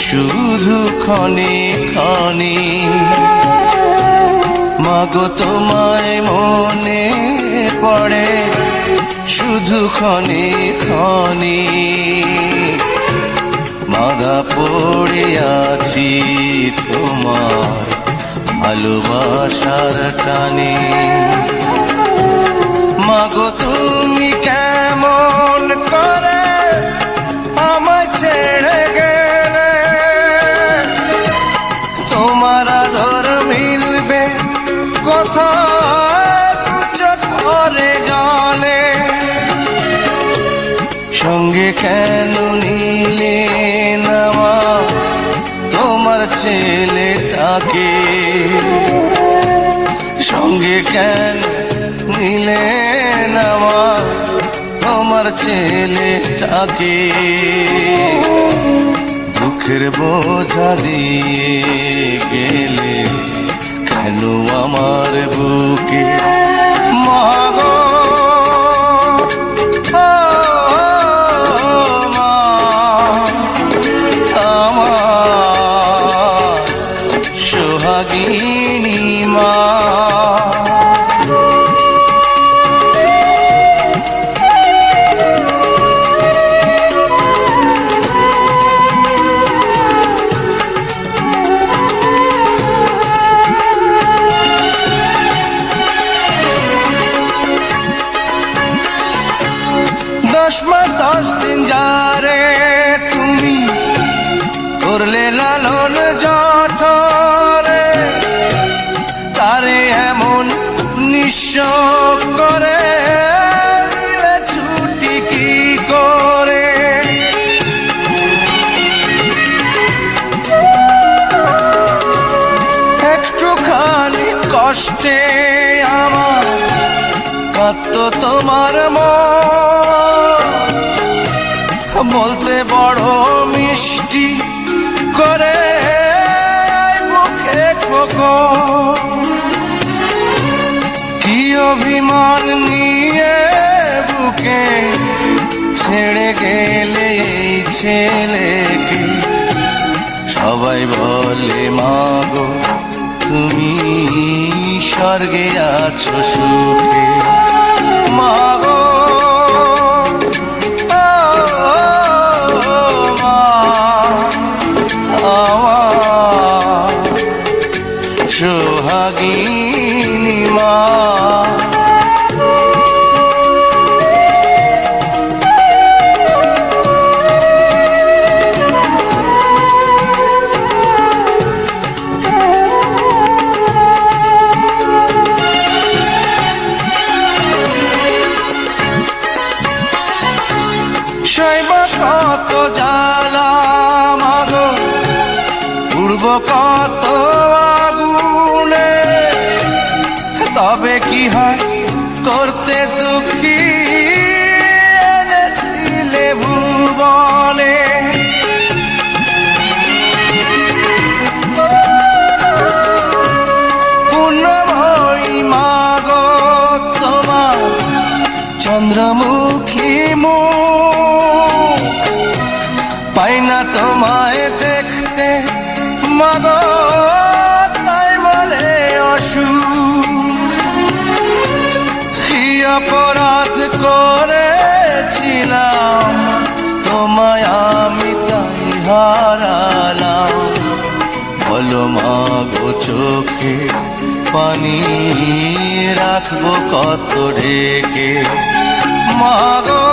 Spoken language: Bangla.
শুধু ক্ষণে ক্ষণে। মাগো, তোমায় মনে পড়ে শুধু ক্ষণে ক্ষণে। মাদা পড়ে আছি তোমার ভালোবাসার টানে। মাগো, তুমি করে জলে। সঙ্গে কেন নিলে নামা তোমার ছেলে ছেলেটাকে। সঙ্গে কেন নিলে নামা তোমার ছেলে ছেলেটাকে। দুঃখের বোঝা দিয়ে গেলে কেন আমার বুকে সোহাগিনী মা দশ মাস দশ দিন যারে তুমি করলে লালন জঠরে। নিঃস্ব করে ছুটি করে? একটুখানি কষ্টে আমার কত তোমার বলতে বড় মিষ্টি করে মুখে অভিমান নিয়ে বুকে ছেড়ে গেলে ছেলে সবাই বলে মাগো তুমি স্বর্গে আছো সুখে। মাগো পূর্ব কত আগুনে? তবে কি হয় করতে দুঃখী এনেছিলে ভুবনে? চন্দ্রমুখী মুখ পাই না তোমায় মাগো, তাই বলে অসুখ কি অপরাধ করেছিলাম, তোমায় আমি তাই হারালাম। বলো মাগো, চোখে পানি রাখব কত রেখে মাগো